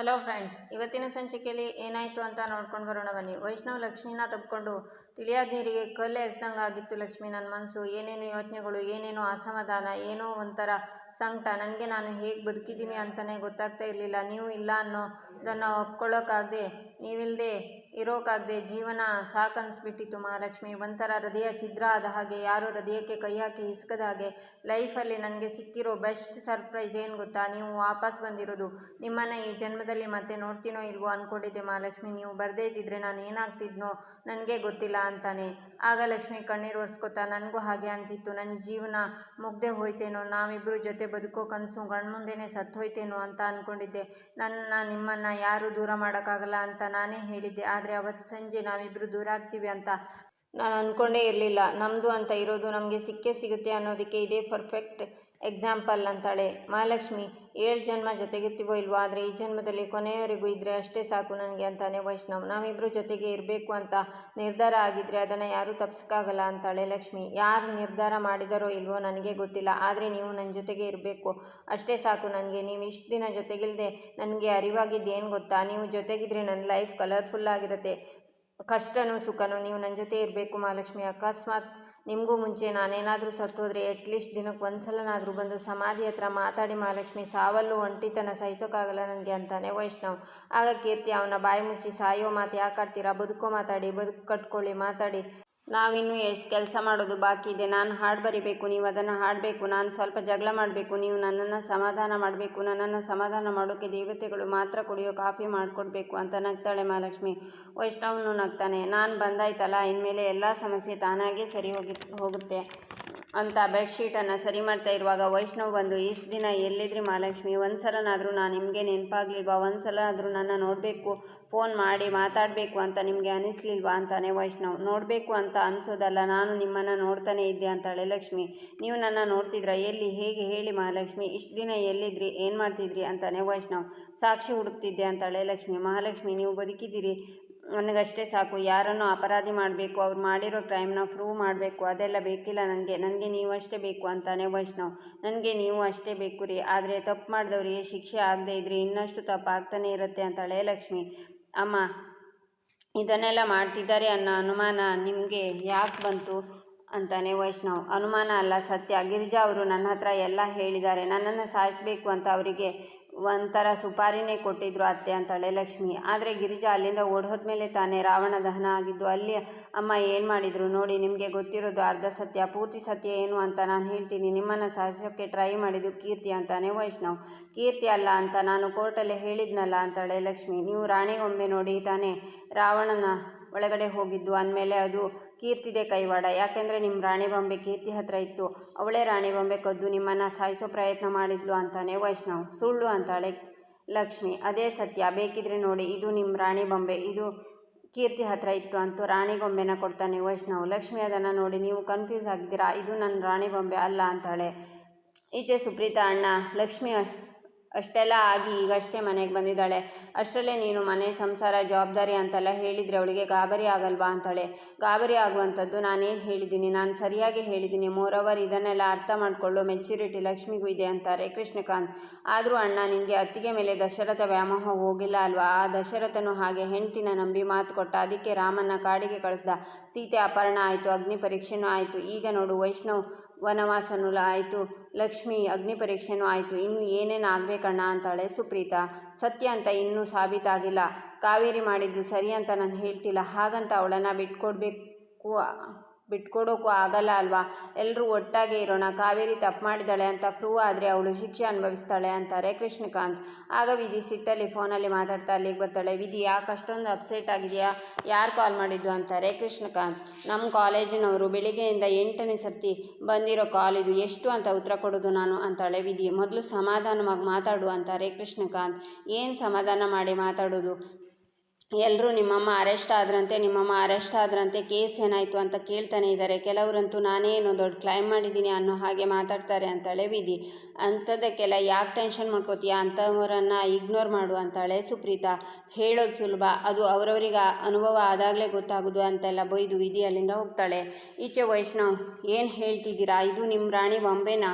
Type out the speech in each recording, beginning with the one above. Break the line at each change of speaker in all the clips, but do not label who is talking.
Hello friends, ಇವತ್ತಿನ ಸಂಚಿಕೆಯಲ್ಲಿ ಏನಾಯಿತು ಅಂತ ನೋಡ್ಕೊಂಡು ಬರೋಣ ಬನ್ನಿ. ವೈಷ್ಣವ್ ಲಕ್ಷ್ಮೀನ ತಪ್ಪಿಕೊಂಡು ತಿಳಿಯಾದ ನೀರಿಗೆ ಕಲ್ಲು ಎಸ್ದಂಗೆ ಆಗಿತ್ತು ಲಕ್ಷ್ಮಿ. ನನ್ನ ಮನಸ್ಸು ಏನೇನು ಯೋಚನೆಗಳು, ಏನೇನೋ ಅಸಮಾಧಾನ, ಏನೋ ಒಂಥರ ಸಂಕಟ. ನನಗೆ ನಾನು ಹೇಗೆ ಬದುಕಿದ್ದೀನಿ ಅಂತಲೇ ಗೊತ್ತಾಗ್ತಾ ಇರಲಿಲ್ಲ. ನೀವು ಇಲ್ಲ ಅನ್ನೋದನ್ನು ಒಪ್ಕೊಳ್ಳೋಕ್ಕಾಗದೆ ನೀವಿಲ್ಲದೆ ಇರೋಕ್ಕಾಗದೆ ಜೀವನ ಸಾಕನ್ಸ್ಬಿಟ್ಟಿತ್ತು ಮಹಾಲಕ್ಷ್ಮಿ. ಒಂಥರ ಹೃದಯ ಛಿದ್ರ ಆದ ಹಾಗೆ, ಯಾರು ಹೃದಯಕ್ಕೆ ಕೈ ಹಾಕಿ ಇಸ್ಕದ ಹಾಗೆ ಲೈಫಲ್ಲಿ ನನಗೆ ಸಿಕ್ಕಿರೋ ಬೆಸ್ಟ್ ಸರ್ಪ್ರೈಸ್ ಏನು ಗೊತ್ತಾ? ನೀವು ವಾಪಸ್ ಬಂದಿರೋದು ನಿಮ್ಮನ್ನು ಈ ಜನ್ಮದಲ್ಲಿ ಮತ್ತೆ ನೋಡ್ತೀನೋ ಇಲ್ವೋ ಅಂದ್ಕೊಂಡಿದ್ದೆ ಮಹಾಲಕ್ಷ್ಮಿ. ನೀವು ಬರದೇ ಇದ್ದಿದ್ರೆ ನಾನು ಏನಾಗ್ತಿದ್ನೋ ನನಗೆ ಗೊತ್ತಿಲ್ಲ ಅಂತಾನೆ. ಆಗ ಲಕ್ಷ್ಮಿ ಕಣ್ಣೀರು ಒರೆಸ್ಕೊತಾ, ನನಗೂ ಹಾಗೆ ಅನಿಸಿತ್ತು. ನನ್ನ ಜೀವನ ಮುಗ್ದೆ ಹೋಯ್ತೇನೋ ನಾವಿಬ್ಬರು ಜೊತೆ ಬದುಕೋ ಕನಸು ಕಣ್ಮುಂದೆನೇ ಸತ್ತೋಯ್ತೇನೋ ಅಂತ ಅಂದ್ಕೊಂಡಿದ್ದೆ ನನ್ನ, ನಿಮ್ಮನ್ನು ಯಾರೂ ದೂರ ಮಾಡೋಕ್ಕಾಗಲ್ಲ ಅಂತ ನಾನೇ ಹೇಳಿದ್ದೆ. ಆದರೆ ಅವತ್ತು ಸಂಜೆ ನಾವಿಬ್ಬರು ದೂರ ಆಗ್ತೀವಿ ಅಂತ ನಾನು ಅಂದ್ಕೊಂಡೇ ಇರಲಿಲ್ಲ. ನಮ್ಮದು ಅಂತ ಇರೋದು ನಮಗೆ ಸಿಕ್ಕೇ ಸಿಗುತ್ತೆ ಅನ್ನೋದಕ್ಕೆ ಇದೇ ಪರ್ಫೆಕ್ಟ್ ಎಕ್ಸಾಂಪಲ್ ಅಂತಾಳೆ. ಮಹಾಲಕ್ಷ್ಮಿ, ಏಳು ಜನ್ಮ ಜೊತೆಗಿರ್ತೀವೋ ಇಲ್ವೋ, ಆದರೆ ಈ ಜನ್ಮದಲ್ಲಿ ಕೊನೆಯವರೆಗೂ ಇದ್ದರೆ ಅಷ್ಟೇ ಸಾಕು ನನಗೆ ಅಂತಾನೆ ವೈಷ್ಣವ್. ನಾವಿಬ್ಬರು ಜೊತೆಗೆ ಇರಬೇಕು ಅಂತ ನಿರ್ಧಾರ ಆಗಿದ್ದರೆ ಅದನ್ನು ಯಾರೂ ತಪ್ಪಿಸೋಕ್ಕಾಗಲ್ಲ ಅಂತಾಳೆ ಲಕ್ಷ್ಮಿ. ಯಾರು ನಿರ್ಧಾರ ಮಾಡಿದಾರೋ ಇಲ್ವೋ ನನಗೆ ಗೊತ್ತಿಲ್ಲ. ಆದರೆ ನೀವು ನನ್ನ ಜೊತೆಗೆ ಇರಬೇಕು. ಅಷ್ಟೇ ಸಾಕು ನನಗೆ. ನೀವು ಇಷ್ಟು ದಿನ ಜೊತೆಗಿಲ್ಲದೆ ನನಗೆ ಅರಿವಾಗಿದ್ದು ಏನು ಗೊತ್ತಾ? ನೀವು ಜೊತೆಗಿದ್ರೆ ನನ್ನ ಲೈಫ್ ಕಲರ್ಫುಲ್ ಆಗಿರುತ್ತೆ. ಕಷ್ಟನೂ ಸುಖನೂ ನೀವು ನನ್ನ ಜೊತೆ ಇರಬೇಕು ಮಹಾಲಕ್ಷ್ಮಿ. ಅಕಸ್ಮಾತ್ ನಿಮಗೂ ಮುಂಚೆ ನಾನೇನಾದರೂ ಸತ್ತೋದ್ರೆ ಅಟ್ಲೀಸ್ಟ್ ದಿನಕ್ಕೆ ಒಂದು ಸಲನಾದರೂ ಬಂದು ಸಮಾಧಿ ಹತ್ರ ಮಾತಾಡಿ ಮಹಾಲಕ್ಷ್ಮಿ, ಸಾವಲ್ಲೂ ಒಂಟಿತನ ಸಹಿಸೋಕ್ಕಾಗಲ್ಲ ನನಗೆ ಅಂತಾನೆ ವೈಷ್ಣವ್. ಆಗ ಕೀರ್ತಿ, ಅವನ ಬಾಯಿ ಮುಚ್ಚಿ, ಸಾಯೋ ಮಾತು ಯಾಕೆ ಆಡ್ತೀರಾ? ಬದುಕೋ ಮಾತಾಡಿ, ಬದುಕು ಕಟ್ಕೊಳ್ಳಿ, ಮಾತಾಡಿ. ನಾವಿನ್ನೂ ಎಷ್ಟು ಕೆಲಸ ಮಾಡೋದು ಬಾಕಿ ಇದೆ. ನಾನು ಹಾಡು ಬರಿಬೇಕು, ನೀವು ಅದನ್ನು ಹಾಡಬೇಕು, ನಾನು ಸ್ವಲ್ಪ ಜಗಳ ಮಾಡಬೇಕು, ನೀವು ನನ್ನನ್ನು ಸಮಾಧಾನ ಮಾಡಬೇಕು, ನನ್ನನ್ನು ಸಮಾಧಾನ ಮಾಡೋಕ್ಕೆ ದೇವತೆಗಳು ಮಾತ್ರ ಕುಡಿಯೋ ಕಾಫಿ ಮಾಡಿಕೊಡ್ಬೇಕು ಅಂತ ನಗ್ತಾಳೆ ಮಹಾಲಕ್ಷ್ಮಿ. ವೈಷ್ಣವನು ನಗ್ತಾನೆ. ನಾನು ಬಂದಾಯ್ತಲ್ಲ, ಇನ್ಮೇಲೆ ಎಲ್ಲ ಸಮಸ್ಯೆ ತಾನಾಗೇ ಸರಿ ಹೋಗಿ, ಹೋಗುತ್ತೆ. ಅಂತ ಬೆಡ್ಶೀಟನ್ನು ಸರಿ ಮಾಡ್ತಾ ಇರುವಾಗ ವೈಷ್ಣವ್ ಬಂದು, ಇಷ್ಟು ದಿನ ಎಲ್ಲಿದ್ರಿ ಮಹಾಲಕ್ಷ್ಮಿ? ಒಂದು ಸಲನಾದರೂ ನಾನು ನಿಮಗೆ ನೆನಪಾಗ್ಲಿಲ್ವಾ? ಒಂದು ಸಲ ಆದರೂ ನನ್ನ ನೋಡಬೇಕು, ಫೋನ್ ಮಾಡಿ ಮಾತಾಡಬೇಕು ಅಂತ ನಿಮಗೆ ಅನಿಸ್ಲಿಲ್ವಾ? ಅಂತಾನೆ ವೈಷ್ಣವ್. ನೋಡಬೇಕು ಅಂತ ಅನಿಸೋದಲ್ಲ, ನಾನು ನಿಮ್ಮನ್ನು ನೋಡ್ತಾನೆ ಇದ್ದೆ ಅಂತಾಳೆ ಲಕ್ಷ್ಮಿ. ನೀವು ನನ್ನ ನೋಡ್ತಿದ್ರ? ಎಲ್ಲಿ? ಹೇಗೆ? ಹೇಳಿ ಮಹಾಲಕ್ಷ್ಮಿ. ಇಷ್ಟು ದಿನ ಎಲ್ಲಿದ್ರಿ? ಏನು ಮಾಡ್ತಿದ್ರಿ? ಅಂತಾನೆ ವೈಷ್ಣವ್. ಸಾಕ್ಷಿ ಹುಡುಕ್ತಿದ್ದೆ ಅಂತಾಳೆ ಲಕ್ಷ್ಮಿ. ಮಹಾಲಕ್ಷ್ಮಿ, ನೀವು ಬದುಕಿದ್ದೀರಿ. ನನಗಷ್ಟೇ ಸಾಕು. ಯಾರನ್ನು ಅಪರಾಧಿ ಮಾಡಬೇಕು, ಅವ್ರು ಮಾಡಿರೋ ಕ್ರೈಮ್ನ ಪ್ರೂವ್ ಮಾಡಬೇಕು, ಅದೆಲ್ಲ ಬೇಕಿಲ್ಲ ನನಗೆ. ನನಗೆ ನೀವು ಅಷ್ಟೇ ಬೇಕು ಅಂತಾನೆ ವೈಷ್ಣವ್. ನನಗೆ ನೀವು ಅಷ್ಟೇ ಬೇಕು ರೀ. ಆದರೆ ತಪ್ಪು ಮಾಡಿದವ್ರಿಗೆ ಶಿಕ್ಷೆ ಆಗದೆ ಇದ್ರಿ ಇನ್ನಷ್ಟು ತಪ್ಪು ಆಗ್ತಾನೆ ಇರುತ್ತೆ ಅಂತಾಳೆ ಲಕ್ಷ್ಮಿ. ಅಮ್ಮ, ಇದನ್ನೆಲ್ಲ ಮಾಡ್ತಿದ್ದಾರೆ ಅನ್ನೋ ಅನುಮಾನ ನಿಮಗೆ ಯಾಕೆ ಬಂತು ಅಂತಾನೆ ವೈಷ್ಣವ್. ಅನುಮಾನ ಅಲ್ಲ ಸತ್ಯ. ಗಿರಿಜಾ ಅವರು ನನ್ನ ಹತ್ರ ಎಲ್ಲ ಹೇಳಿದ್ದಾರೆ. ನನ್ನನ್ನು ಸಾಯಿಸಬೇಕು ಅಂತ ಅವರಿಗೆ ಒಂಥರ ಸುಪಾರಿನೇ ಕೊಟ್ಟಿದ್ರು ಅತ್ತೆ ಅಂತಾಳೆ ಲಕ್ಷ್ಮಿ. ಆದರೆ ಗಿರಿಜಾ ಅಲ್ಲಿಂದ ಓಡೋದ್ಮೇಲೆ ತಾನೇ ರಾವಣ ದಹನ ಆಗಿದ್ದು, ಅಲ್ಲಿ ಅಮ್ಮ ಏನು ಮಾಡಿದ್ರು ನೋಡಿ, ನಿಮಗೆ ಗೊತ್ತಿರೋದು ಅರ್ಧ ಸತ್ಯ, ಪೂರ್ತಿ ಸತ್ಯ ಏನು ಅಂತ ನಾನು ಹೇಳ್ತೀನಿ. ನಿಮ್ಮನ್ನು ಸಾಯಿಸೋಕ್ಕೆ ಟ್ರೈ ಮಾಡಿದ್ದು ಕೀರ್ತಿ ಅಂತಾನೆ ವೈಷ್ಣವ್. ಕೀರ್ತಿ ಅಲ್ಲ ಅಂತ ನಾನು ಕೋರ್ಟಲ್ಲಿ ಹೇಳಿದ್ನಲ್ಲ ಅಂತಾಳೆ ಲಕ್ಷ್ಮಿ. ನೀವು ರಾಣಿಗೊಮ್ಮೆ ನೋಡಿ ತಾನೇ ರಾವಣನ ಒಳಗಡೆ ಹೋಗಿದ್ದು. ಅಂದಮೇಲೆ ಅದು ಕೀರ್ತಿದೆ ಕೈವಾಡ. ಯಾಕೆಂದರೆ ನಿಮ್ಮ ರಾಣಿ ಬೊಂಬೆ ಕೀರ್ತಿ ಹತ್ರ ಇತ್ತು. ಅವಳೇ ರಾಣಿ ಬೊಂಬೆ ಕದ್ದು ನಿಮ್ಮನ್ನು ಸಾಯಿಸೋ ಪ್ರಯತ್ನ ಮಾಡಿದ್ಲು ಅಂತಾನೆ ವೈಷ್ಣವ್. ಸುಳ್ಳು ಅಂತಾಳೆ ಲಕ್ಷ್ಮಿ. ಅದೇ ಸತ್ಯ. ಬೇಕಿದ್ರೆ ನೋಡಿ. ಇದು ನಿಮ್ಮ ರಾಣಿ ಬೊಂಬೆ. ಇದು ಕೀರ್ತಿ ಹತ್ರ ಇತ್ತು ಅಂತೂ ರಾಣಿ ಗೊಂಬೆನ ಕೊಡ್ತಾನೆ ವೈಷ್ಣವ್. ಲಕ್ಷ್ಮಿ ಅದನ್ನು ನೋಡಿ ನೀವು ಕನ್ಫ್ಯೂಸ್ ಆಗಿದ್ದೀರಾ? ಇದು ನನ್ನ ರಾಣಿ ಬೊಂಬೆ ಅಲ್ಲ ಅಂತಾಳೆ. ಈಚೆ ಸುಪ್ರೀತಾ ಅಣ್ಣ, ಲಕ್ಷ್ಮಿ ಅಷ್ಟೆಲ್ಲ ಆಗಿ ಈಗಷ್ಟೇ ಮನೆಗೆ ಬಂದಿದ್ದಾಳೆ. ಅಷ್ಟರಲ್ಲೇ ನೀನು ಮನೆ ಸಂಸಾರ ಜವಾಬ್ದಾರಿ ಅಂತೆಲ್ಲ ಹೇಳಿದರೆ ಅವಳಿಗೆ ಗಾಬರಿ ಆಗಲ್ವಾ ಅಂತಾಳೆ. ಗಾಬರಿ ಆಗುವಂಥದ್ದು ನಾನೇನು ಹೇಳಿದ್ದೀನಿ? ನಾನು ಸರಿಯಾಗಿ ಹೇಳಿದ್ದೀನಿ. ಮೋರವರ್ ಇದನ್ನೆಲ್ಲ ಅರ್ಥ ಮಾಡಿಕೊಳ್ಳೋ ಮೆಚ್ಯೂರಿಟಿ ಲಕ್ಷ್ಮಿಗೂ ಇದೆ ಅಂತಾರೆ ಕೃಷ್ಣಕಾಂತ್. ಆದರೂ ಅಣ್ಣ ನಿನಗೆ ಅತ್ತಿಗೆ ಮೇಲೆ ದಶರಥ ವ್ಯಾಮೋಹ ಹೋಗಿಲ್ಲ ಅಲ್ವಾ? ಆ ದಶರಥನು ಹಾಗೆ ಹೆಂಡ್ತಿನ ನಂಬಿ ಮಾತು ಕೊಟ್ಟ ಅದಕ್ಕೆ ರಾಮನ ಕಾಡಿಗೆ ಕಳಿಸ್ದ. ಸೀತೆ ಅಪಹರಣ ಆಯಿತು, ಅಗ್ನಿ ಪರೀಕ್ಷೆನೂ ಆಯಿತು. ಈಗ ನೋಡು ವೈಷ್ಣವ್ ವನವಾಸನೂ ಆಯಿತು, ಲಕ್ಷ್ಮಿ ಅಗ್ನಿ ಪರೀಕ್ಷೆನೂ ಆಯಿತು. ಇನ್ನು ಏನೇನು ಆಗಬೇಕಣ್ಣ ಅಂತಾಳೆ ಸುಪ್ರೀತ. ಸತ್ಯ ಅಂತ ಇನ್ನೂ ಸಾಬೀತಾಗಿಲ್ಲ. ಕಾವೇರಿ ಮಾಡಿದ್ದು ಸರಿ ಅಂತ ನಾನು ಹೇಳ್ತಿಲ್ಲ. ಹಾಗಂತ ಅವಳನ್ನು ಬಿಟ್ಕೊಡ್ಬೇಕು ಬಿಟ್ಕೊಡೋಕ್ಕೂ ಆಗಲ್ಲ ಅಲ್ವಾ? ಎಲ್ಲರೂ ಒಟ್ಟಾಗೆ ಇರೋಣ. ಕಾವೇರಿ ತಪ್ಪು ಮಾಡಿದಾಳೆ ಅಂತ ಪ್ರೂವ್ ಆದರೆ ಅವಳು ಶಿಕ್ಷೆ ಅನುಭವಿಸ್ತಾಳೆ ಅಂತಾರೆ ಕೃಷ್ಣಕಾಂತ್. ಆಗ ವಿಧಿ ಸಿಟ್ಟಲ್ಲಿ ಫೋನಲ್ಲಿ ಮಾತಾಡ್ತಾ ಅಲ್ಲಿಗೆ ಬರ್ತಾಳೆ. ವಿಧಿ ಯಾಕೆ ಅಷ್ಟೊಂದು ಅಪ್ಸೆಟ್ ಆಗಿದೆಯಾ? ಯಾರು ಕಾಲ್ ಮಾಡಿದ್ದು ಅಂತಾರೆ ಕೃಷ್ಣಕಾಂತ್. ನಮ್ಮ ಕಾಲೇಜಿನವರು ಬೆಳಿಗ್ಗೆಯಿಂದ ಎಂಟನೇ ಸರ್ತಿ ಬಂದಿರೋ ಕಾಲ್ ಇದು ಎಷ್ಟು ಅಂತ ಉತ್ತರ ಕೊಡೋದು ನಾನು ಅಂತಾಳೆ ವಿಧಿ. ಮೊದಲು ಸಮಾಧಾನವಾಗಿ ಮಾತಾಡು ಅಂತಾರೆ ಕೃಷ್ಣಕಾಂತ್. ಏನು ಸಮಾಧಾನ ಮಾಡಿ ಮಾತಾಡೋದು? ಎಲ್ಲರೂ ನಿಮ್ಮಮ್ಮ ಅರೆಸ್ಟ್ ಆದ್ರಂತೆ, ನಿಮ್ಮಮ್ಮ ಅರೆಸ್ಟ್ ಆದ್ರಂತೆ, ಕೇಸ್ ಏನಾಯಿತು ಅಂತ ಕೇಳ್ತಾನೆ ಇದ್ದಾರೆ ಕೆಲವರಂತೂ ನಾನೇ ಏನೋ ದೊಡ್ಡ ಕ್ಲೈಮ್ ಮಾಡಿದ್ದೀನಿ ಅನ್ನೋ ಹಾಗೆ ಮಾತಾಡ್ತಾರೆ ಅಂತಳೆ ವಿಧಿ. ಅಂಥದ್ದಕ್ಕೆಲ್ಲ ಯಾಕೆ ಟೆನ್ಷನ್ ಮಾಡ್ಕೋತೀಯ? ಅಂಥವರನ್ನು ಇಗ್ನೋರ್ ಮಾಡು ಅಂತಾಳೆ ಸುಪ್ರೀತಾ. ಹೇಳೋದು ಸುಲಭ. ಅದು ಅವರವರಿಗೆ ಅನುಭವ ಆದಾಗಲೇ ಗೊತ್ತಾಗೋದು ಅಂತೆಲ್ಲ ಬೈದು ವಿಧಿ ಅಲ್ಲಿಂದ ಹೋಗ್ತಾಳೆ. ಈಚೆ ವೈಷ್ಣವ್, ಏನು ಹೇಳ್ತಿದ್ದೀರಾ? ಇದು ನಿಮ್ಮ ರಾಣಿ ಬಾಂಬೆನಾ?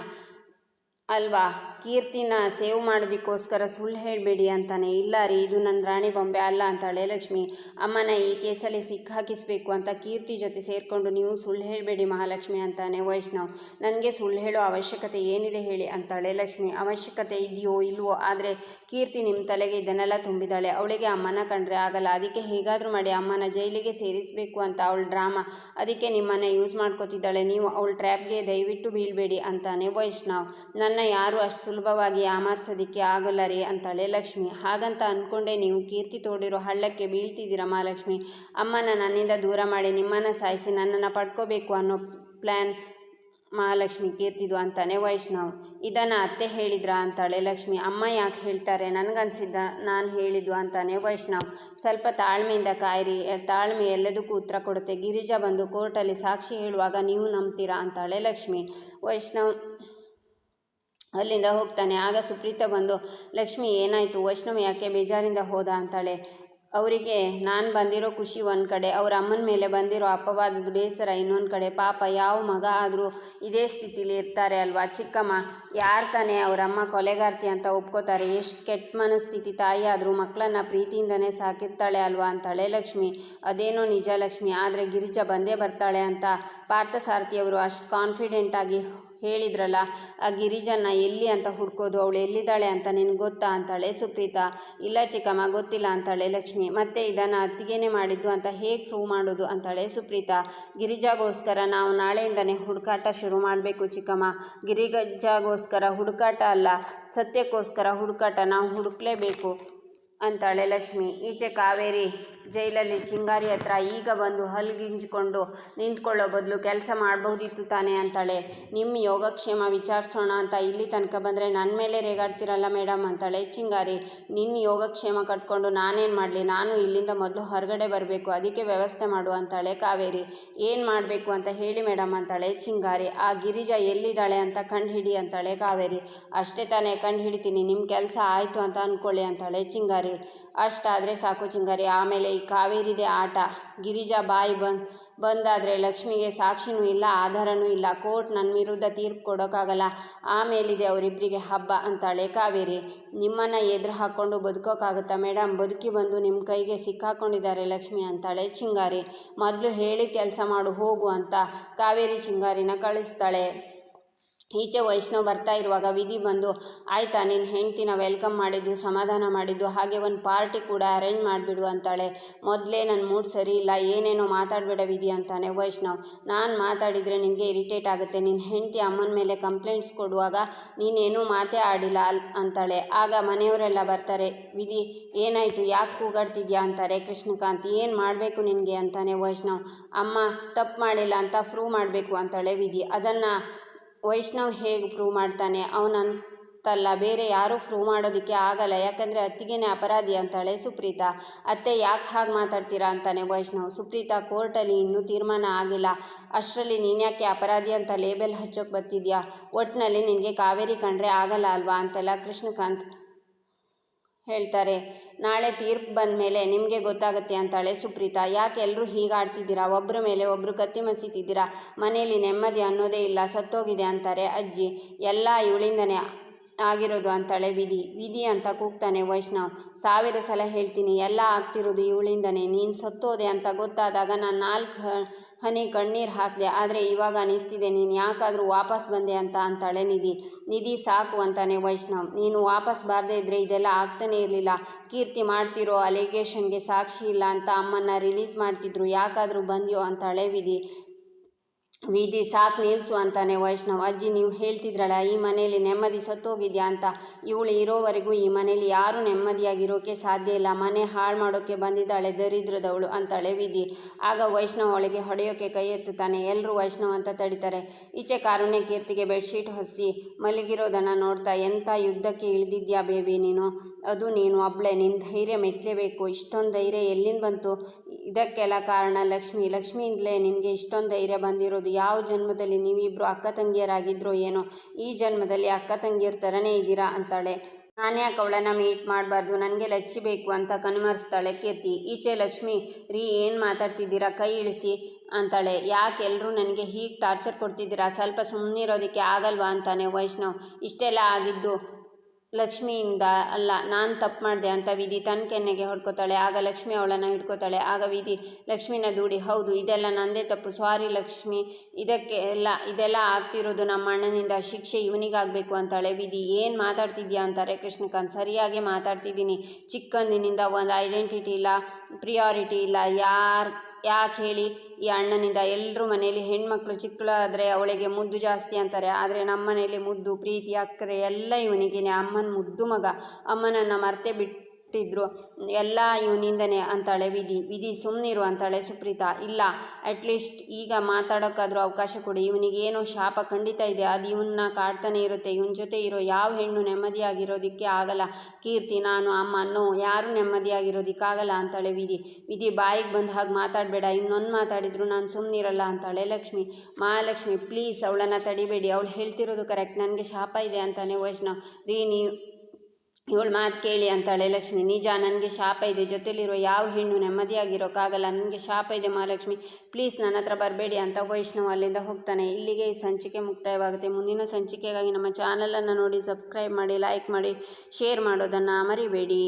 ಅಲ್ವಾ?
ಕೀರ್ತಿನ ಸೇವ್ ಮಾಡೋದಕ್ಕೋಸ್ಕರ ಸುಳ್ಳು ಹೇಳಬೇಡಿ ಅಂತಾನೆ, ಇಲ್ಲ ರೀ, ಇದು ನನ್ನ ರಾಣಿ ಬೊಂಬೆ ಅಲ್ಲ ಅಂತಾಳೆ ಲಕ್ಷ್ಮಿ, ಅಮ್ಮನ ಈ ಕೇಸಲ್ಲಿ ಸಿಕ್ಕಾಕಿಸ್ಬೇಕು ಅಂತ ಕೀರ್ತಿ ಜೊತೆ ಸೇರಿಕೊಂಡು ನೀವು ಸುಳ್ಳು ಹೇಳಬೇಡಿ ಮಹಾಲಕ್ಷ್ಮಿ ಅಂತಾನೆ ವೈಷ್ಣವ್. ನನಗೆ ಸುಳ್ಳು ಹೇಳೋ ಅವಶ್ಯಕತೆ ಏನಿದೆ ಹೇಳಿ ಅಂತಾಳೆ ಲಕ್ಷ್ಮಿ. ಅವಶ್ಯಕತೆ ಇದೆಯೋ ಇಲ್ವೋ, ಆದರೆ ಕೀರ್ತಿ ನಿಮ್ಮ ತಲೆಗೆ ಇದನ್ನೆಲ್ಲ ತುಂಬಿದಾಳೆ. ಅವಳಿಗೆ ಅಮ್ಮನ ಕಂಡ್ರೆ ಆಗಲ್ಲ. ಅದಕ್ಕೆ ಹೇಗಾದರೂ ಮಾಡಿ ಅಮ್ಮನ ಜೈಲಿಗೆ ಸೇರಿಸಬೇಕು ಅಂತ ಅವಳ ಡ್ರಾಮಾ. ಅದಕ್ಕೆ ನಿಮ್ಮನ್ನ ಯೂಸ್ ಮಾಡ್ಕೋತಿದ್ದಾಳೆ. ನೀವು ಅವಳ ಟ್ರ್ಯಾಪ್ಗೆ ದಯವಿಟ್ಟು ಬೀಳಬೇಡಿ ಅಂತಾನೆ ವೈಷ್ಣವ್. ನನ್ನ ಯಾರು ಅಷ್ಟು ಸುಲಭವಾಗಿ ಯಾಮಾರಿಸೋದಕ್ಕೆ ಆಗಲ್ಲ ರೀ ಅಂತಾಳೆ ಲಕ್ಷ್ಮಿ. ಹಾಗಂತ ಅಂದ್ಕೊಂಡೆ ನೀವು ಕೀರ್ತಿ ತೋಡಿರೋ ಹಳ್ಳಕ್ಕೆ ಬೀಳ್ತಿದ್ದೀರ ಮಹಾಲಕ್ಷ್ಮಿ? ಅಮ್ಮನ ನನ್ನಿಂದ ದೂರ ಮಾಡಿ ನಿಮ್ಮನ್ನು ಸಾಯಿಸಿ ನನ್ನನ್ನು ಪಡ್ಕೋಬೇಕು ಅನ್ನೋ ಪ್ಲ್ಯಾನ್ ಮಹಾಲಕ್ಷ್ಮಿ ಕೀರ್ತಿದು ಅಂತಾನೆ ವೈಷ್ಣವ್. ಇದನ್ನು ಅತ್ತೆ ಹೇಳಿದ್ರ ಅಂತಾಳೆ ಲಕ್ಷ್ಮಿ. ಅಮ್ಮ ಯಾಕೆ ಹೇಳ್ತಾರೆ? ನನಗನ್ಸಿದ್ದ ನಾನು ಹೇಳಿದ್ದು ಅಂತಾನೆ ವೈಷ್ಣವ್. ಸ್ವಲ್ಪ ತಾಳ್ಮೆಯಿಂದ ಕಾಯಿರಿ. ತಾಳ್ಮೆ ಎಲ್ಲದಕ್ಕೂ ಉತ್ತರ ಕೊಡುತ್ತೆ. ಗಿರಿಜಾ ಬಂದು ಕೋರ್ಟಲ್ಲಿ ಸಾಕ್ಷಿ ಹೇಳುವಾಗ ನೀವು ನಂಬ್ತೀರಾ ಅಂತಾಳೆ ಲಕ್ಷ್ಮಿ. ವೈಷ್ಣವ್ ಅಲ್ಲಿಂದ ಹೋಗ್ತಾನೆ. ಆಗ ಸುಪ್ರೀತ ಬಂದು, ಲಕ್ಷ್ಮಿ, ಏನಾಯಿತು? ವೈಷ್ಣವ್ ಯಾಕೆ ಬೇಜಾರಿಂದ ಹೋದ? ಅಂತಾಳೆ. ಅವರಿಗೆ, ನಾನು ಬಂದಿರೋ ಖುಷಿ ಒಂದು ಕಡೆ, ಅವ್ರ ಅಮ್ಮನ ಮೇಲೆ ಬಂದಿರೋ ಅಪವಾದದ ಬೇಸರ ಇನ್ನೊಂದು ಕಡೆ. ಪಾಪ, ಯಾವ ಮಗ ಆದರೂ ಇದೇ ಸ್ಥಿತಿಲಿ ಇರ್ತಾರೆ ಅಲ್ವಾ? ಚಿಕ್ಕಮ್ಮ, ಯಾರು ತಾನೇ ಅವರಮ್ಮ ಕೊಲೆಗಾರ್ತಿ ಅಂತ ಒಪ್ಕೋತಾರೆ? ಎಷ್ಟು ಕೆಟ್ಟ ಮನಸ್ಥಿತಿ, ತಾಯಿ ಆದರೂ ಮಕ್ಕಳನ್ನ ಪ್ರೀತಿಯಿಂದನೇ ಸಾಕಿರ್ತಾಳೆ ಅಲ್ವಾ? ಅಂತಾಳೆ ಲಕ್ಷ್ಮಿ. ಅದೇನೋ ನಿಜ ಲಕ್ಷ್ಮಿ, ಆದರೆ ಗಿರಿಜಾ ಬಂದೇ ಬರ್ತಾಳೆ ಅಂತ ಪಾರ್ಥಸಾರಥಿಯವರು ಅಷ್ಟು ಕಾನ್ಫಿಡೆಂಟಾಗಿ ಹೇಳಿದ್ರಲ್ಲ, ಆ ಗಿರಿಜನ್ನ ಎಲ್ಲಿ ಅಂತ ಹುಡ್ಕೋದು, ಅವಳು ಎಲ್ಲಿದ್ದಾಳೆ ಅಂತ ನಿನ್ಗೆ ಗೊತ್ತಾ ಅಂತಾಳೆ ಸುಪ್ರೀತಾ. ಇಲ್ಲ ಚಿಕ್ಕಮ್ಮ, ಗೊತ್ತಿಲ್ಲ ಅಂತಾಳೆ ಲಕ್ಷ್ಮಿ. ಮತ್ತೆ ಇದನ್ನು ಅತ್ತಿಗೆನೇ ಮಾಡಿದ್ದು ಅಂತ ಹೇಗೆ ಪ್ರೂವ್ ಮಾಡೋದು ಅಂತಾಳೆ ಸುಪ್ರೀತಾ. ಗಿರಿಜಾಗೋಸ್ಕರ ನಾವು ನಾಳೆಯಿಂದನೇ ಹುಡುಕಾಟ ಶುರು ಮಾಡಬೇಕು ಚಿಕ್ಕಮ್ಮ. ಗಿರಿಜಾಗೋಸ್ಕರ ಹುಡುಕಾಟ ಅಲ್ಲ, ಸತ್ಯಕ್ಕೋಸ್ಕರ ಹುಡುಕಾಟ ನಾವು ಹುಡುಕ್ಲೇಬೇಕು. ಅಂತಾಳೆ ಲಕ್ಷ್ಮಿ. ಈಚೆ ಕಾವೇರಿ ಜೈಲಲ್ಲಿ ಚಿಂಗಾರಿ ಹತ್ರ ಈಗ ಬಂದು ಹಲ್ಗಿಂಜಿಕೊಂಡು ನಿಂತ್ಕೊಳ್ಳೋ ಬದಲು ಕೆಲಸ ಮಾಡಬಹುದಿತ್ತು ತಾನೇ ಅಂತಾಳೆ. ನಿಮ್ಮ ಯೋಗಕ್ಷೇಮ ವಿಚಾರಿಸೋಣ ಅಂತ ಇಲ್ಲಿ ತನಕ ಬಂದರೆ ನನ್ನ ಮೇಲೆ ರೇಗಾಡ್ತಿರಲ್ಲ ಮೇಡಮ್ ಅಂತಾಳೆ ಚಿಂಗಾರಿ. ನಿನ್ನ ಯೋಗಕ್ಷೇಮ ಕಟ್ಕೊಂಡು ನಾನೇನು ಮಾಡಲಿ? ನಾನು ಇಲ್ಲಿಂದ ಮೊದಲು ಹೊರಗಡೆ ಬರಬೇಕು, ಅದಕ್ಕೆ ವ್ಯವಸ್ಥೆ ಮಾಡು ಅಂತಾಳೆ ಕಾವೇರಿ. ಏನು ಮಾಡಬೇಕು ಅಂತ ಹೇಳಿ ಮೇಡಮ್ ಅಂತಾಳೆ ಚಿಂಗಾರಿ. ಆ ಗಿರಿಜಾ ಎಲ್ಲಿದ್ದಾಳೆ ಅಂತ ಕಂಡು ಹಿಡಿ ಅಂತಾಳೆ ಕಾವೇರಿ. ಅಷ್ಟೇ ತಾನೇ ಕಂಡು ಹಿಡಿತೀನಿ ನಿಮ್ಮ ಕೆಲಸ ಆಯಿತು ಅಂತ ಅಂದ್ಕೊಳ್ಳಿ ಅಂತಾಳೆ ಚಿಂಗಾರಿ. ಅಷ್ಟಾದರೆ ಸಾಕು ಚಿಂಗಾರಿ. ಆಮೇಲೆ ಈ ಕಾವೇರಿದೆ ಆಟ. ಗಿರಿಜಾ ಬಾಯಿ ಬಂದ್, ಬಂದಾದರೆ ಲಕ್ಷ್ಮಿಗೆ ಸಾಕ್ಷಿನೂ ಇಲ್ಲ, ಆಧಾರನೂ ಇಲ್ಲ. ಕೋರ್ಟ್ ನನ್ನ ವಿರುದ್ಧ ತೀರ್ಪು ಕೊಡೋಕ್ಕಾಗಲ್ಲ ಆಮೇಲಿದೆ ಅವರಿಬ್ಬರಿಗೆ ಹಬ್ಬ ಅಂತಾಳೆ ಕಾವೇರಿ. ನಿಮ್ಮನ್ನು ಎದುರು ಹಾಕ್ಕೊಂಡು ಬದುಕೋಕ್ಕಾಗುತ್ತಾ ಮೇಡಮ್ ಬದುಕಿ ಬಂದು ನಿಮ್ಮ ಕೈಗೆ ಸಿಕ್ಕಾಕೊಂಡಿದ್ದಾರೆ ಲಕ್ಷ್ಮಿ ಅಂತಾಳೆ ಚಿಂಗಾರಿ. ಮೊದಲು ಹೇಳಿ ಕೆಲಸ ಮಾಡು, ಹೋಗು ಅಂತ ಕಾವೇರಿ ಚಿಂಗಾರಿನ ಕಳಿಸ್ತಾಳೆ. ಈಚೆ ವೈಷ್ಣವ್ ಬರ್ತಾ ಇರುವಾಗ ವಿಧಿ ಬಂದು, ಆಯ್ತಾ ನಿನ್ನ ಹೆಂಡ್ತಿನ ವೆಲ್ಕಮ್ ಮಾಡಿದ್ದು, ಸಮಾಧಾನ ಮಾಡಿದ್ದು, ಹಾಗೆ ಒಂದು ಪಾರ್ಟಿ ಕೂಡ ಅರೇಂಜ್ ಮಾಡಿಬಿಡು, ಅಂತಾಳೆ. ಮೊದಲೇ ನನ್ನ ಮೂಡ್ ಸರಿ ಇಲ್ಲ, ಏನೇನೋ ಮಾತಾಡಬೇಡ ವಿಧಿ, ಅಂತಾನೆ ವೈಷ್ಣವ್. ನಾನು ಮಾತಾಡಿದರೆ ನಿನಗೆ ಇರಿಟೇಟ್ ಆಗುತ್ತೆ ನಿನ್ನ ಹೆಂಡತಿ ಅಮ್ಮನ ಮೇಲೆ ಕಂಪ್ಲೇಂಟ್ಸ್ ಕೊಡುವಾಗ ನೀನೇನೂ ಮಾತೇ ಆಡಿಲ್ಲ, ಅಲ್ ಅಂತಾಳೆ. ಆಗ ಮನೆಯವರೆಲ್ಲ ಬರ್ತಾರೆ. ವಿಧಿ, ಏನಾಯಿತು? ಯಾಕೆ ಕೂಗಾಡ್ತಿದ್ಯಾ? ಅಂತಾರೆ ಕೃಷ್ಣಕಾಂತ್. ಏನು ಮಾಡಬೇಕು ನಿನಗೆ? ಅಂತಾನೆ ವೈಷ್ಣವ್. ಅಮ್ಮ, ತಪ್ಪು ಮಾಡಿಲ್ಲ ಅಂತ ಪ್ರೂವ್ ಮಾಡಬೇಕು, ಅಂತಾಳೆ ವಿಧಿ. ಅದನ್ನು ವೈಷ್ಣವ್ ಹೇಗೆ ಪ್ರೂವ್ ಮಾಡ್ತಾನೆ? ಅವನಂತಲ್ಲ, ಬೇರೆ ಯಾರೂ ಪ್ರೂವ್ ಮಾಡೋದಕ್ಕೆ ಆಗಲ್ಲ. ಯಾಕಂದರೆ ಅತ್ತಿಗೆನೇ ಅಪರಾಧಿ ಅಂತಾಳೆ ಸುಪ್ರೀತಾ. ಅತ್ತೆ ಯಾಕೆ ಹಾಗೆ ಮಾತಾಡ್ತೀರಾ ಅಂತಾನೆ ವೈಷ್ಣವ್. ಸುಪ್ರೀತಾ ಕೋರ್ಟಲ್ಲಿ ಇನ್ನೂ ತೀರ್ಮಾನ ಆಗಿಲ್ಲ. ಅಷ್ಟರಲ್ಲಿ ನೀನ್ಯಾಕೆ ಅಪರಾಧಿ ಅಂತ ಲೇಬಲ್ ಹಚ್ಚೋಕೆ ಬರ್ತಿದ್ಯಾ? ಒಟ್ಟಿನಲ್ಲಿ ನಿನಗೆ ಕಾವೇರಿ ಕಂಡ್ರೆ ಆಗಲ್ಲ ಅಲ್ವಾ ಅಂತೆಲ್ಲ ಕೃಷ್ಣಕಾಂತ್ ಹೇಳ್ತಾರೆ, ನಾಳೆ ತೀರ್ಪು ಬಂದ ಮೇಲೆ ನಿಮಗೆ ಗೊತ್ತಾಗುತ್ತೆ ಅಂತಾಳೆ ಸುಪ್ರೀತಾ. ಯಾಕೆ ಎಲ್ಲರೂ ಹೀಗಾಡ್ತಿದ್ದೀರಾ ಒಬ್ಬರ ಮೇಲೆ ಒಬ್ಬರು ಕತ್ತಿ ಮಸೀತಿದ್ದೀರಾ? ಮನೆಯಲ್ಲಿ ನೆಮ್ಮದಿ ಅನ್ನೋದೇ ಇಲ್ಲ, ಸತ್ತೋಗಿದೆ ಅಂತಾರೆ ಅಜ್ಜಿ. ಎಲ್ಲ ಇವಳಿಂದನೇ ಆಗಿರೋದು ಅಂತಾಳೆ ವಿಧಿ. ವಿಧಿ ಅಂತ ಕೂಗ್ತಾನೆ ವೈಷ್ಣವ್. ಸಾವಿರ ಸಲ ಹೇಳ್ತೀನಿ, ಎಲ್ಲ ಆಗ್ತಿರೋದು ಇವಳಿಂದನೇ. ನೀನು ಸತ್ತೋದೆ ಅಂತ ಗೊತ್ತಾದಾಗ ನಾನು ನಾಲ್ಕು ಹನಿ ಕಣ್ಣೀರು ಹಾಕಿದೆ, ಆದರೆ ಇವಾಗ ಅನಿಸ್ತಿದೆ, ನೀನು ಯಾಕಾದರೂ ವಾಪಸ್ ಬಂದೆ ಅಂತ ಅಂತಾಳೆ ನಿಧಿ. ನಿಧಿ ಸಾಕು ಅಂತಾನೆ ವೈಷ್ಣವ್. ನೀನು ವಾಪಸ್ ಬಾರದೇ ಇದ್ದರೆ ಇದೆಲ್ಲ ಆಗ್ತಾನೇ ಇರಲಿಲ್ಲ. ಕೀರ್ತಿ ಮಾಡ್ತಿರೋ ಅಲಿಗೇಷನ್ಗೆ ಸಾಕ್ಷಿ ಇಲ್ಲ ಅಂತ ಅಮ್ಮನ್ನ ರಿಲೀಸ್ ಮಾಡ್ತಿದ್ರು, ಯಾಕಾದರೂ ಬಂದ್ಯೋ ಅಂತಾಳೆ ವಿಧಿ. ವಿಧಿ ಸಾಕು ನಿಲ್ಲಿಸು ಅಂತಾನೆ ವೈಷ್ಣವ್. ಅಜ್ಜಿ, ನೀವು ಹೇಳ್ತಿದ್ರಲ್ಲ, ಈ ಮನೆಯಲ್ಲಿ ನೆಮ್ಮದಿ ಸತ್ತೋಗಿದ್ಯಾ ಅಂತ. ಇವಳು ಇರೋವರೆಗೂ ಈ ಮನೆಯಲ್ಲಿ ಯಾರೂ ನೆಮ್ಮದಿಯಾಗಿರೋಕೆ ಸಾಧ್ಯ ಇಲ್ಲ. ಮನೆ ಹಾಳು ಮಾಡೋಕ್ಕೆ ಬಂದಿದ್ದಾಳೆ ದರಿದ್ರದವಳು ಅಂತಾಳೆ ವಿಧಿ. ಆಗ ವೈಷ್ಣವ್ ಅವಳಿಗೆ ಹೊಡೆಯೋಕೆ ಕೈ ಎತ್ತುತ್ತಾನೆ. ಎಲ್ಲರೂ ವೈಷ್ಣವ್ ಅಂತ ತಡಿತಾರೆ. ಈಚೆ ಕಾರುಣ್ಯ ಕೀರ್ತಿಗೆ ಬೆಡ್ಶೀಟ್ ಹೊಸಿ ಮಲಗಿರೋದನ್ನು ನೋಡ್ತಾ ಎಂಥ ಯುದ್ಧಕ್ಕೆ ಇಳಿದಿದ್ಯಾ ಬೇಬಿ ನೀನು? ಅದು ನೀನು ಒಬ್ಳೆ ನಿನ್ನ ಧೈರ್ಯ ಮೆಚ್ಚಲೇಬೇಕು. ಇಷ್ಟೊಂದು ಧೈರ್ಯ ಎಲ್ಲಿಂದ ಬಂತು? ಇದಕ್ಕೆಲ್ಲ ಕಾರಣ ಲಕ್ಷ್ಮಿ. ಲಕ್ಷ್ಮಿಯಿಂದಲೇ ನಿನಗೆ ಇಷ್ಟೊಂದು ಧೈರ್ಯ ಬಂದಿರೋದು. ಯಾವ ಜನ್ಮದಲ್ಲಿ ನೀವಿಬ್ಬರು ಅಕ್ಕ ತಂಗಿಯರಾಗಿದ್ರೋ ಏನೋ, ಈ ಜನ್ಮದಲ್ಲಿ ಅಕ್ಕ ತಂಗಿಯರ ಥರನೇ ಇದ್ದೀರಾ ಅಂತಾಳೆ. ನಾನೇ ಯಾಕೆ ಅವಳನ್ನು ಮೀಟ್ ಮಾಡಬಾರ್ದು? ನನಗೆ ಲಚ್ಚಿ ಬೇಕು ಅಂತ ಕನ್ಮರಿಸ್ತಾಳೆ ಕೀರ್ತಿ. ಈಚೆ ಲಕ್ಷ್ಮಿ, ರೀ ಏನು ಮಾತಾಡ್ತಿದ್ದೀರಾ? ಕೈ ಇಳಿಸಿ ಅಂತಾಳೆ. ಯಾಕೆ ಎಲ್ಲರೂ ನನಗೆ ಹೀಗೆ ಟಾರ್ಚರ್ ಕೊಡ್ತಿದ್ದೀರಾ? ಸ್ವಲ್ಪ ಸುಮ್ಮನಿರೋದಕ್ಕೆ ಆಗಲ್ವಾ ಅಂತಾನೆ ವೈಷ್ಣವ್. ಇಷ್ಟೆಲ್ಲ ಆಗಿದ್ದು ಲಕ್ಷ್ಮಿಯಿಂದ, ಅಲ್ಲ, ನಾನು ತಪ್ಪು ಮಾಡಿದೆ ಅಂತ ವಿಧಿ ತನ್ನ ಕೆನ್ನೆಗೆ ಹೊಡ್ಕೋತಾಳೆ. ಆಗ ಲಕ್ಷ್ಮಿ ಅವಳನ್ನು ಹಿಡ್ಕೋತಾಳೆ. ಆಗ ವಿಧಿ ಲಕ್ಷ್ಮಿನ ದೂಡಿ, ಹೌದು, ಇದೆಲ್ಲ ನಂದೇ ತಪ್ಪು. ಸಾರಿ ಲಕ್ಷ್ಮಿ. ಇದಕ್ಕೆ ಎಲ್ಲ, ಇದೆಲ್ಲ ಆಗ್ತಿರೋದು ನಮ್ಮ ಅಣ್ಣನಿಂದ. ಶಿಕ್ಷೆ ಇವನಿಗಾಗಬೇಕು ಅಂತಾಳೆ. ವಿಧಿ, ಏನು ಮಾತಾಡ್ತಿದ್ಯಾ? ಅಂತಾರೆ ಕೃಷ್ಣಕಾಂತ್. ಸರಿಯಾಗಿ ಮಾತಾಡ್ತಿದ್ದೀನಿ. ಚಿಕ್ಕಂದಿನಿಂದ ಒಂದು ಐಡೆಂಟಿಟಿ ಇಲ್ಲ ಪ್ರಿಯಾರಿಟಿ ಇಲ್ಲ. ಯಾರು ಯಾಕೆ ಹೇಳಿ, ಈ ಅಣ್ಣನಿಂದ ಎಲ್ಲರೂ ಮನೆಯಲ್ಲಿ ಹೆಣ್ಮಕ್ಳು ಚಿಕ್ಕಳಾದರೆ ಅವಳಿಗೆ ಮುದ್ದು ಜಾಸ್ತಿ ಅಂತಾರೆ. ಆದರೆ ನಮ್ಮ ಮನೆಯಲ್ಲಿ ಮುದ್ದು, ಪ್ರೀತಿ, ಅಕ್ಕರೆ ಎಲ್ಲ ಇವನಿಗೇನೆ. ಅಮ್ಮನ ಮುದ್ದು ಮಗ. ಅಮ್ಮನನ್ನು ಮರ್ತೆ ಬಿಟ್ಟಿದ್ರು ಎಲ್ಲ ಇವನಿಂದನೇ ಅಂತಾಳೆ ವಿಧಿ. ವಿಧಿ ಸುಮ್ಮನಿರು ಅಂತಾಳೆ ಸುಪ್ರೀತಾ. ಇಲ್ಲ ಅಟ್ಲೀಸ್ಟ್ ಈಗ ಮಾತಾಡೋಕ್ಕಾದರೂ ಅವಕಾಶ ಕೊಡಿ. ಇವನಿಗೆ ಏನೋ ಶಾಪ ಖಂಡಿತ ಇದೆ. ಅದು ಇವನ್ನ ಕಾಡ್ತಾನೆ ಇರುತ್ತೆ. ಇವನ ಜೊತೆ ಇರೋ ಯಾವ ಹೆಣ್ಣು ನೆಮ್ಮದಿಯಾಗಿರೋದಕ್ಕೆ ಆಗಲ್ಲ. ಕೀರ್ತಿ, ನಾನು, ಅಮ್ಮ, ನೋ, ಯಾರೂ ನೆಮ್ಮದಿಯಾಗಿರೋದಕ್ಕಾಗಲ್ಲ ಅಂತಾಳೆ ವಿಧಿ. ವಿಧಿ ಬಾಯಿಗೆ ಬಂದ ಹಾಗೆ ಮಾತಾಡಬೇಡ. ಇನ್ನೊಂದು ಮಾತಾಡಿದ್ರು ನಾನು ಸುಮ್ಮನಿರಲ್ಲ ಅಂತಾಳೆ ಲಕ್ಷ್ಮಿ. ಮಹಾಲಕ್ಷ್ಮಿ ಪ್ಲೀಸ್ ಅವಳನ್ನು ತಡಿಬೇಡಿ. ಅವಳು ಹೇಳ್ತಿರೋದು ಕರೆಕ್ಟ್ ನನಗೆ ಶಾಪ ಇದೆ ಅಂತಾನೆ ವೈಷ್ಣವ್. ರೀ, ನೀವು ಇವಳು ಮಾತು ಕೇಳಿ ಅಂತಾಳೆ ಲಕ್ಷ್ಮಿ. ನಿಜ, ನನಗೆ ಶಾಪ ಇದೆ. ಜೊತೆಲಿರೋ ಯಾವ ಹೆಣ್ಣು ನೆಮ್ಮದಿಯಾಗಿರೋಕ್ಕಾಗಲ್ಲ ನನಗೆ ಶಾಪ ಇದೆ ಮಹಾಲಕ್ಷ್ಮಿ. ಪ್ಲೀಸ್ ನನ್ನ ಹತ್ರ ಬರಬೇಡಿ ಅಂತ ವೈಷ್ಣವ್ ಅಲ್ಲಿಂದ ಹೋಗ್ತಾನೆ. ಇಲ್ಲಿಗೆ ಸಂಚಿಕೆ ಮುಕ್ತಾಯವಾಗುತ್ತೆ. ಮುಂದಿನ ಸಂಚಿಕೆಗಾಗಿ ನಮ್ಮ ಚಾನಲನ್ನು ನೋಡಿ, ಸಬ್ಸ್ಕ್ರೈಬ್ ಮಾಡಿ, ಲೈಕ್ ಮಾಡಿ, ಶೇರ್ ಮಾಡೋದನ್ನು ಮರಿಬೇಡಿ.